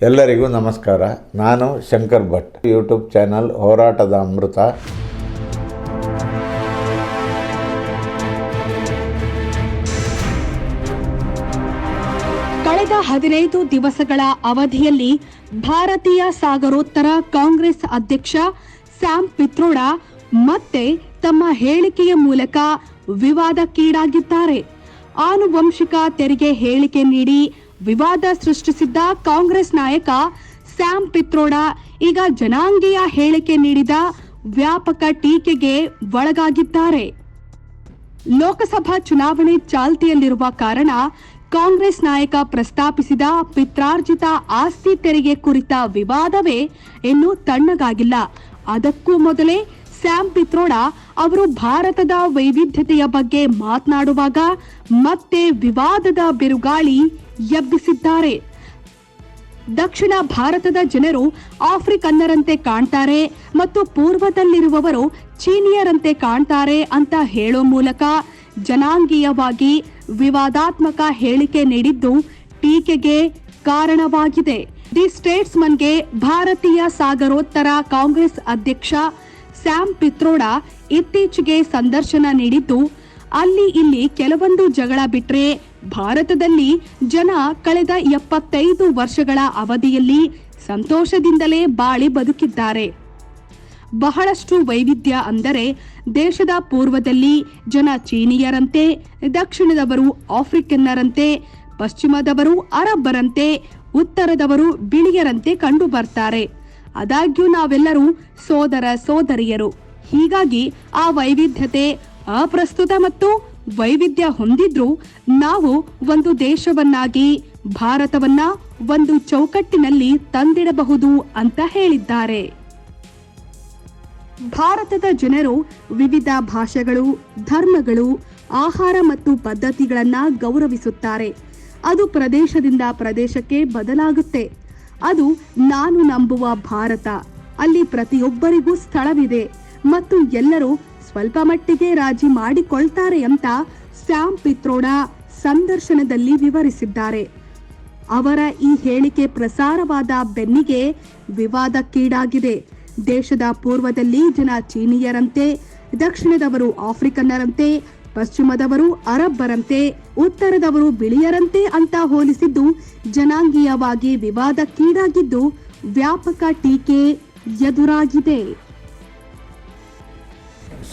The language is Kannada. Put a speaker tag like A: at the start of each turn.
A: ಎಲ್ಲರಿಗೂ ನಮಸ್ಕಾರ. ನಾನು ಶಂಕರ್ ಭಟ್. ಯೂಟ್ಯೂಬ್ ಚಾನಲ್ ಹೋರಾಟದ ಅಮೃತ.
B: ಕಳೆದ ಹದಿನೈದು ದಿವಸಗಳ ಅವಧಿಯಲ್ಲಿ ಭಾರತೀಯ ಸಾಗರೋತ್ತರ ಕಾಂಗ್ರೆಸ್ ಅಧ್ಯಕ್ಷ ಸ್ಯಾಮ್ ಪಿತ್ರೋಡಾ ಮತ್ತೆ ತಮ್ಮ ಹೇಳಿಕೆಯ ಮೂಲಕ ವಿವಾದಕ್ಕೀಡಾಗಿದ್ದಾರೆ. ಆನುವಂಶಿಕ ತೆರಿಗೆ ಹೇಳಿಕೆ ನೀಡಿ ವಿವಾದ ಸೃಷ್ಟಿಸಿದ್ದ ಕಾಂಗ್ರೆಸ್ ನಾಯಕ ಸ್ಯಾಮ್ ಪಿತ್ರೋಡಾ ಈಗ ಜನಾಂಗೀಯ ಹೇಳಿಕೆ ನೀಡಿದ ವ್ಯಾಪಕ ಟೀಕೆಗೆ ಒಳಗಾಗಿದ್ದಾರೆ. ಲೋಕಸಭಾ ಚುನಾವಣೆ ಚಾಲ್ತಿಯಲ್ಲಿರುವ ಕಾರಣ ಕಾಂಗ್ರೆಸ್ ನಾಯಕ ಪ್ರಸ್ತಾಪಿಸಿದ ಪಿತ್ರಾರ್ಜಿತ ಆಸ್ತಿ ತೆರಿಗೆ ಕುರಿತ ವಿವಾದವೇ ಇನ್ನೂ ತಣ್ಣಗಾಗಿಲ್ಲ. ಅದಕ್ಕೂ ಮೊದಲೇ ಸ್ಯಾಮ್ ಪಿತ್ರೋಡಾ ಅವರು ಭಾರತದ ವೈವಿಧ್ಯತೆಯ ಬಗ್ಗೆ ಮಾತನಾಡುವಾಗ ಮತ್ತೆ ವಿವಾದದ ಬಿರುಗಾಳಿ ಎಬ್ಬಿಸಿದ್ದಾರೆ ದಕ್ಷಿಣ ಭಾರತದ ಜನರು ಆಫ್ರಿಕನ್ನರಂತೆ ಕಾಣ್ತಾರೆ ಮತ್ತು ಪೂರ್ವದಲ್ಲಿರುವವರು ಚೀನಿಯರಂತೆ ಕಾಣ್ತಾರೆ ಅಂತ ಹೇಳೋ ಮೂಲಕ ಜನಾಂಗೀಯವಾಗಿ ವಿವಾದಾತ್ಮಕ ಹೇಳಿಕೆ ನೀಡಿದ್ದು ಟೀಕೆಗೆ ಕಾರಣವಾಗಿದೆ. ದಿ ಸ್ಟೇಟ್ಸ್ಮನ್ಗೆ ಭಾರತೀಯ ಸಾಗರೋತ್ತರ ಕಾಂಗ್ರೆಸ್ ಅಧ್ಯಕ್ಷ ಸ್ಯಾಮ್ ಪಿತ್ರೋಡಾ ಇತ್ತೀಚೆಗೆ ಸಂದರ್ಶನ ನೀಡಿದ್ದು, ಅಲ್ಲಿ ಇಲ್ಲಿ ಕೆಲವೊಂದು ಜಗಳ ಬಿಟ್ರೆ ಭಾರತದಲ್ಲಿ ಜನ ಕಳೆದ ಎಪ್ಪತ್ತೈದು ವರ್ಷಗಳ ಅವಧಿಯಲ್ಲಿ ಸಂತೋಷದಿಂದಲೇ ಬಾಳಿ ಬದುಕಿದ್ದಾರೆ. ಬಹಳಷ್ಟು ವೈವಿಧ್ಯ ಅಂದರೆ ದೇಶದ ಪೂರ್ವದಲ್ಲಿ ಜನ ಚೀನಿಯರಂತೆ, ದಕ್ಷಿಣದವರು ಆಫ್ರಿಕನ್ನರಂತೆ, ಪಶ್ಚಿಮದವರು ಅರಬ್ಬರಂತೆ, ಉತ್ತರದವರು ಬಿಳಿಯರಂತೆ ಕಂಡು ಬರ್ತಾರೆ ಆದಾಗ್ಯೂ ನಾವೆಲ್ಲರೂ ಸೋದರ ಸೋದರಿಯರು. ಹೀಗಾಗಿ ಆ ವೈವಿಧ್ಯತೆ, ಅಪ್ರಸ್ತುತ ಮತ್ತು ವೈವಿಧ್ಯ ಹೊಂದಿದ್ರೂ ನಾವು ಒಂದು ದೇಶವನ್ನಾಗಿ, ಭಾರತವನ್ನ ಒಂದು ಚೌಕಟ್ಟಿನಲ್ಲಿ ತಂದಿಡಬಹುದು ಅಂತ ಹೇಳಿದ್ದಾರೆ. ಭಾರತದ ಜನರು ವಿವಿಧ ಭಾಷೆಗಳು, ಧರ್ಮಗಳು, ಆಹಾರ ಮತ್ತು ಪದ್ಧತಿಗಳನ್ನ ಗೌರವಿಸುತ್ತಾರೆ. ಅದು ಪ್ರದೇಶದಿಂದ ಪ್ರದೇಶಕ್ಕೆ ಬದಲಾಗುತ್ತೆ. ಅದು ನಾನು ನಂಬುವ ಭಾರತ. ಅಲ್ಲಿ ಪ್ರತಿಯೊಬ್ಬರಿಗೂ ಸ್ಥಳವಿದೆ ಮತ್ತು ಎಲ್ಲರೂ ಸ್ವಲ್ಪ ಮಟ್ಟಿಗೆ ರಾಜಿ ಮಾಡಿಕೊಳ್ತಾರೆ ಅಂತ ಸ್ಯಾಮ್ ಪಿತ್ರೋಡಾ ಸಂದರ್ಶನದಲ್ಲಿ ವಿವರಿಸಿದ್ದಾರೆ. ಅವರ ಈ ಹೇಳಿಕೆ ಪ್ರಸಾರವಾದ ಬೆನ್ನಿಗೆ ವಿವಾದಕ್ಕೀಡಾಗಿದೆ. ದೇಶದ ಪೂರ್ವದಲ್ಲಿ ಜನ ಚೀನಿಯರಂತೆ, ದಕ್ಷಿಣದವರು ಆಫ್ರಿಕನ್ನರಂತೆ, ಪಶ್ಚಿಮದವರು ಅರಬ್ಬರಂತೆ, ಉತ್ತರದವರು ಬಿಳಿಯರಂತೆ ಅಂತ ಹೋಲಿಸಿದ್ದು ಜನಾಂಗೀಯವಾಗಿ ವಿವಾದಕ್ಕೀಡಾಗಿದ್ದು ವ್ಯಾಪಕ ಟೀಕೆ ಎದುರಾಗಿದೆ.